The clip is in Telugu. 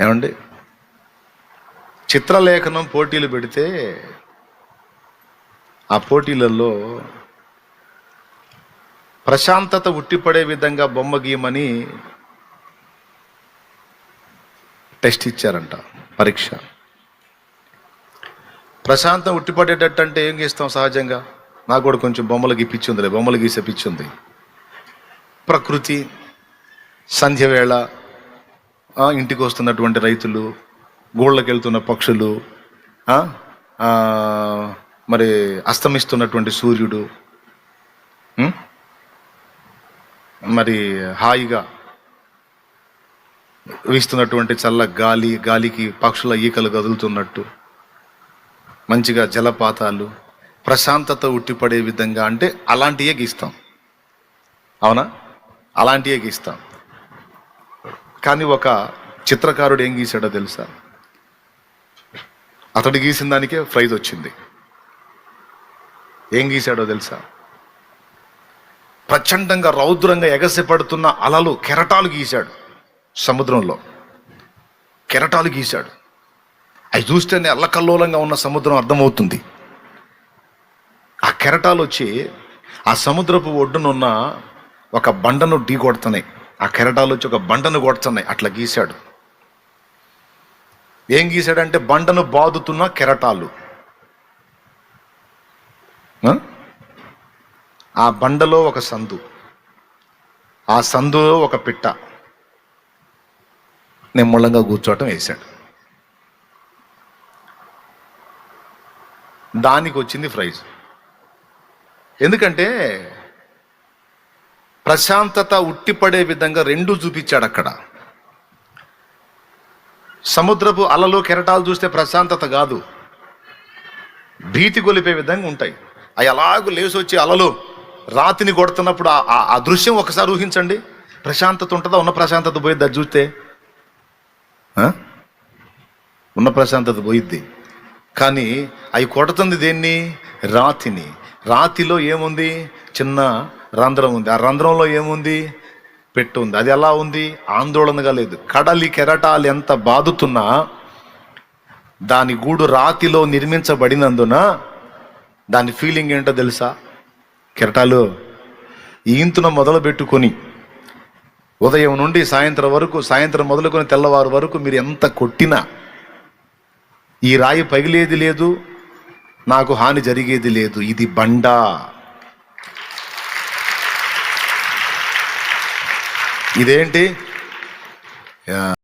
ఏమండి? చిత్రలేఖనం పోటీలు పెడితే ఆ పోటీలలో ప్రశాంతత ఉట్టిపడే విధంగా బొమ్మ గీయమని టెస్ట్ ఇచ్చారంట పరీక్ష. ప్రశాంతం ఉట్టిపడేటట్టు అంటే ఏం గీస్తాం సహజంగా? నాకు కూడా కొంచెం బొమ్మలు గీపించిందిలే బొమ్మలు గీసే పిచ్చుంది ప్రకృతి సంధ్య వేళ ఆ, ఇంటికి వస్తున్నటువంటి రైతులు గోళ్ళకి వెళ్తున్న పక్షులు మరి అస్తమిస్తున్నటువంటి సూర్యుడు మరి హాయిగా వీస్తున్నటువంటి చల్ల గాలి గాలికి పక్షుల ఈకలు కదులుతున్నట్టు మంచిగా జలపాతాలు ప్రశాంతత ఉట్టిపడే విధంగా అంటే అలాంటియే గీస్తాం. అవునా? అలాంటియే గీస్తాం. కానీ ఒక చిత్రకారుడు ఏం గీశాడో తెలుసా? అతడు గీసిన దానికే ప్రైజ్ వచ్చింది. ఏం గీశాడో తెలుసా? ప్రచండంగా రౌద్రంగా ఎగసిపడుతున్న అలలు కెరటాలు గీశాడు సముద్రంలో. కెరటాలు గీశాడు. అవి చూస్తేనే అల్లకల్లోలంగా ఉన్న సముద్రం అర్థమవుతుంది. ఆ కెరటాలు వచ్చి ఆ సముద్రపు ఒడ్డునున్న ఒక బండను ఢీ కొడుతున్నాయి ఆ కెరటాలు వచ్చి ఒక బండను కొడుతున్నాయి. అట్లా గీశాడు. ఏం గీశాడంటే బండను బాదుతున్న కెరటాలు. ఆ? బండలో ఒక సందు. ఆ సందులో ఒక పిట్ట. నిమ్మళంగా కూర్చోవటం వేశాడు. దానికి వచ్చింది ప్రైజ్. ఎందుకంటే ప్రశాంతత ఉట్టిపడే విధంగా రెండు చూపించాడు అక్కడ. సముద్రపు అలలు కెరటాలు చూస్తే ప్రశాంతత కాదు. భీతి కొలిపే విధంగా ఉంటాయి. అవి అలాగూ లేచి వచ్చి అలలు రాతిని కొడుతున్నప్పుడు ఆ- దృశ్యం ఒకసారి ఊహించండి. ప్రశాంతత ఉంటుందా? ఉన్న ప్రశాంతత పోయిద్ది అది చూస్తే ఉన్న ప్రశాంతత పోయిద్ది. కానీ అవి కొడుతుంది దేన్ని? రాతిని. రాతిలో ఏముంది? చిన్న రంధ్రం ఉంది. ఆ రంధ్రంలో ఏముంది? పెట్టు ఉంది అది ఎలా ఉంది? ఆందోళనగా లేదు. కడలి కెరటాలు ఎంత బాదుతున్నా దాని గూడు రాతిలో నిర్మించబడినందున దాని ఫీలింగ్ ఏంటో తెలుసా? కెరటాలు ఈంతున మొదలు పెట్టుకొని ఉదయం నుండి సాయంత్రం వరకు సాయంత్రం మొదలుకొని తెల్లవారు వరకు మీరు ఎంత కొట్టినా ఈ రాయి పగిలేది లేదు నాకు హాని జరిగేది లేదు. ఇది బండ. ఇదేంటి?